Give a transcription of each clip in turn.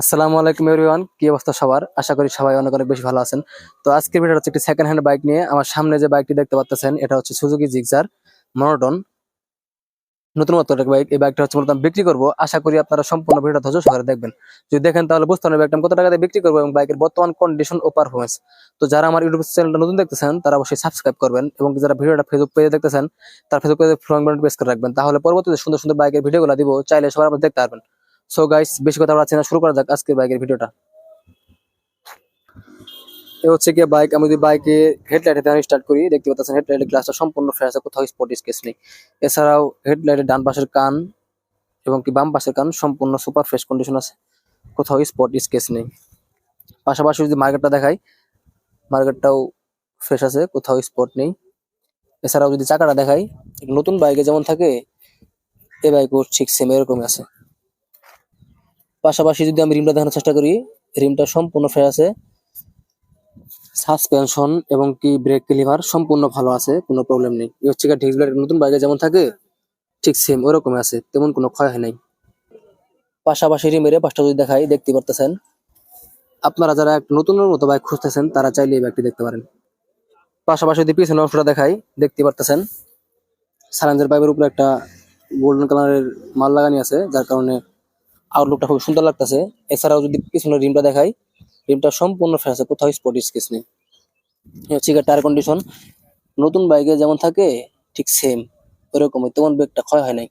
আসসালামু আলাইকুম এভরিওয়ান, কি অবস্থা সবার? আশা করি সবাই অনেক অনেক বেশি ভালো আছেন। তো আজকের ভিডিওটা হচ্ছে একটি সেকেন্ড হ্যান্ড বাইক নিয়ে। আমার সামনে যে বাইকটি দেখতে পাচ্ছেন এটা হচ্ছে সুজুকি জিক্সার মনোটন নতুন মতো একটা বাইক এই বাইকটা হচ্ছে মূলত বিক্রি করব। আশা করি আপনারা সম্পূর্ণ ভিডিওটা ধৈর্য সহকারে দেখবেন। যদি দেখেন তাহলে বুঝতে পারবেন বাইকটা কত টাকাতে বিক্রি করব এবং বাইকের বর্তমান কন্ডিশন ও পারফরমেন্স তো যারা আমার ইউটিউব চ্যানেলটা নতুন দেখতেছেন, তারা অবশ্যই সাবস্ক্রাইব করবেন এবং যারা ভিডিওটা ফেসবুক পেজে দেখতেছেন, তার ফেসবুক পেজে ফ্রম বাটন প্রেস করে রাখবেন। তাহলে পরবর্তীতে সুন্দর সুন্দর বাইকের ভিডিওগুলো দিব। চাইলে সবার আপনি দেখতে পারবেন। সো গাইস বেশি কথা বলা না শুরু করা যাক আজকের বাইকের ভিডিওটা। এ হচ্ছে গিয়ে বাইক, আমি যদি বাইকে হেডলাইটে আমি স্টার্ট করি, দেখতে পাচ্ছেন হেডলাইটের গ্লাসটা সম্পূর্ণ ফ্রেশ আছে, কোথাও স্পট স্কেচ নেই। এছাড়াও হেডলাইটের ডান পাশের কান এবং কি বাম পাশের কান সম্পূর্ণ সুপার ফ্রেশ কন্ডিশন আছে, কোথাও স্পট স্কেচ নেই। পাশাপাশি যদি মার্কেটটা দেখাই মার্কেটটাও ফ্রেশ আছে, কোথাও স্পট নেই। এছাড়াও যদি চাকাটা দেখাই, নতুন বাইকে যেমন থাকে, এ বাইকও ঠিক সেম এরকমই আছে। পাশাপাশি যদি আমি রিমটা দেখানোর চেষ্টা করি, রিমটা সম্পূর্ণ ফ্রেশ আছে। সাসপেনশন এবং কি ব্রেক লিভার সম্পূর্ণ ভালো আছে, কোনো প্রবলেম নেই। এই হচ্ছে ডিস্ক ব্রেক নতুন বাইকে যেমন থাকে, ঠিক সেম ওরকম আছে, তেমন কোনো ক্ষয় হয় নাই। পাশাপাশি রিমের পাশটা যদি দেখাই, দেখতে পারতেছেন। আপনারা যারা একটা নতুনের মতো বাইক খুঁজতেছেন, তারা চাইলে এই বাইকটি দেখতে পারেন। পাশাপাশি যদি পিছনের অংশটা দেখাই, দেখতে পারতেছেন। সালেঞ্জার পাইপের উপরে একটা গোল্ডেন কালারের মাল লাগানি আছে, যার কারণে আউটলুকটা খুব সুন্দর লাগতেছে। এছাড়াও যদি পিছনের রিমটা দেখাই, রিমটা সম্পূর্ণ ফ্রেশ আছে, কোথাও স্পট স্কেচ নেই। হচ্ছে টায়ার কন্ডিশন। নতুন বাইকে যেমন থাকে, ঠিক সেম এরকম তেমন ব্রেকটা ক্ষয় হয় নাই।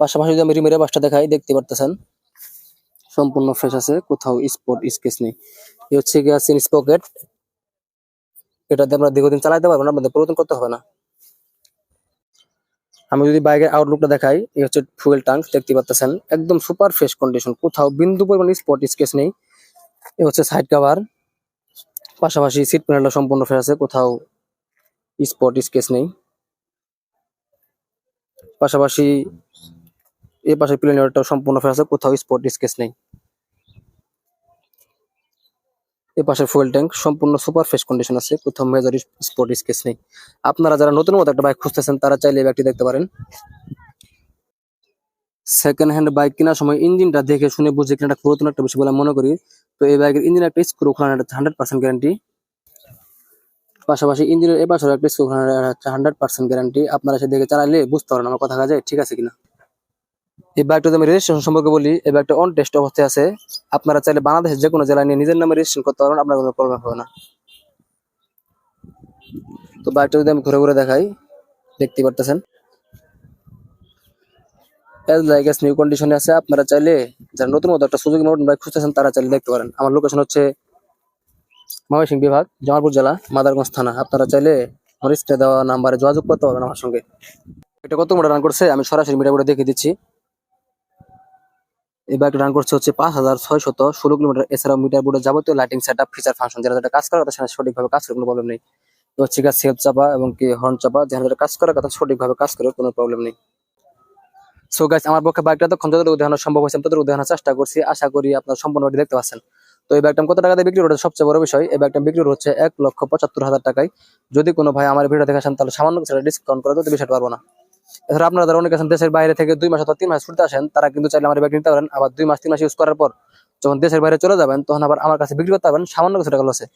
পাশাপাশি যদি আমি রিমের বাসটা দেখাই, দেখতে পারতেছেন, সম্পূর্ণ ফ্রেশ আছে, কোথাও স্পট স্কেচ নেই। এই হচ্ছে গিয়ে আছে পকেট এটাতে আমরা দীর্ঘদিন চালাতে পারব না, আমাদের পরিবর্তন করতে হবে না। আমি যদি বাইকের আউটলুকটা দেখাই, এই হচ্ছে ফুয়েল ট্যাঙ্ক দেখতে পাচ্ছেন একদম সুপার ফ্রেশ কন্ডিশন কোথাও বিন্দু পরিমাণ স্পট স্কেচ নেই। এ হচ্ছে সাইড কভার পাশাপাশি সিট প্যানেলটা সম্পূর্ণ ফ্রেশ আছে, কোথাও স্পট স্কেচ নেই। পাশাপাশি এই পাশে প্লেনারটাও সম্পূর্ণ ফ্রেশ আছে, কোথাও স্পট স্কেচ নেই। এই পাশে ফুয়েল ট্যাঙ্ক সম্পূর্ণ সুপার ফ্রেশ কন্ডিশন আছে কোথাও মেজর স্পট স্কেচ নেই। আপনারা যারা নতুন মতো একটা বাইক খুঁজতেছেন, তারা চাইলে এই বাইকটি দেখতে পারেন। সেকেন্ড হ্যান্ড বাইক কেনার সময় ইঞ্জিনটা দেখে শুনে বুঝে কেনাটা পুরাতন একটা বিষয় বলে মনে করি। তো এই বাইকের ইঞ্জিন একটা স্ক্রু খোলানো হান্ড্রেড পার্সেন্ট গ্যারান্টি পাশাপাশি ইঞ্জিনের এ পাশে একটা স্ক্রু খোলানো হান্ড্রেড পার্সেন্ট গ্যারান্টি আপনারা সে দেখে চালাইলে বুঝতে পারেন আমার কথা কাজে, ঠিক আছে কিনা। এই বাইকটা আমি রেজিস্ট্রেশন সম্পর্কে বলি এই বাইকটা অন টেস্ট অবস্থায় আছে। আপনারা চাইলে বাংলাদেশের যে কোনো জেলায় নিয়ে নিজের নামে রেজিস্ট্রেশন করতে পারবেন, আপনার কোনো প্রবলেম হবে না। তো বাইকটা যদি আমি ঘুরে ঘুরে দেখাই, দেখতে পারতেছেন? এল জায়গাস নিউ কন্ডিশনে আছে, আপনারা চাইলে যারা নতুন মতো একটা সুযোগ মোটর বাইক খুঁজতেছেন, তারা চাইলে দেখতে পারেন। আমার লোকেশন হচ্ছে ময়মনসিংহ বিভাগ, জামালপুর জেলা, মাদারগঞ্জ থানা। আপনারা চাইলে আমার স্ক্রিনে দেওয়া নাম্বারে যোগাযোগ করতে পারবেন আমার সঙ্গে। এটা কত মোটা রান করছে? আমি সরাসরি মিটার করে দেখিয়ে দিচ্ছি। এই বাইকটা রান করছে হচ্ছে পাঁচ হাজার ছয় শত ষোলো কিলোমিটার। এছাড়াও মিটার বোর্ডের যাবতীয় lighting set up feature function যারা যেটা কাজ করার কথা সঠিকভাবে কাজ করে কোনো প্রবলেম নেই। তো হচ্ছে গিয়ে সেলফ চাপা এবং কি হর্ন চাপা যেখানে যেটা কাজ করার কথা সঠিকভাবে কাজ করে কোনো প্রবলেম নেই। সো গাইস আমার পক্ষে বাইকটা তখন যতটুকু দেখানো সম্ভব হয়েছে ততটুকু দেখানোর চেষ্টা করছি। আশা করি আপনার সম্পূর্ণ দেখতে পাচ্ছেন। তো এই ব্যাগটা কত টাকাতে বিক্রি হচ্ছে সবচেয়ে বড় বিষয়। এই ব্যাগটা বিক্রি হচ্ছে এক লক্ষ পঁচাত্তর হাজার টাকায়। যদি কোনো ভাই আমার ভিডিও দেখেছেন তাহলে সামান্য কিছু ডিসকাউন্ট করে দিতে বিষয়টা পারব না। এছাড়া আপনারা যারা অনেক আছেন, দেশের বাইরে থেকে দুই মাস অথবা তিন মাস ঘুরতে আসেন, তারা কিন্তু চাইলে আমার ব্যাগ নিতে পারেন। আবার দুই মাস, তিন মাস ইউজ করার পর যখন দেশের বাইরে চলে যাবেন, তখন আবার আমার কাছে বিক্রি করতে পারবেন, সামান্য কিছু টাকা লসে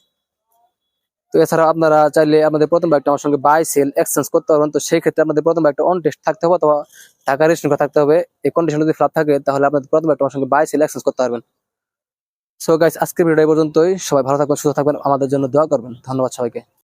তো এছাড়া আপনারা চাইলে আমাদের প্রথম ব্যাগটা আমার সঙ্গে বাই সেল এক্সচেঞ্জ করতে পারবেন। তো সেই ক্ষেত্রে আপনাদের প্রথম ব্যাগটা অন টেস্ট থাকতে হবে অথবা টাকা রেজিস্ট্রেশন থাকতে হবে। এই কন্ডিশন যদি ফ্লাপ থাকে, তাহলে আপনাদের প্রথম ব্যাগটা আমার সঙ্গে বাই সেল এক্সচেঞ্জ করতে পারবেন। সো গাইস আজকের ভিডিও পর্যন্তই। সবাই ভালো থাকবেন, সুস্থ থাকবেন। আমাদের জন্য দোয়া করবেন। ধন্যবাদ সবাইকে।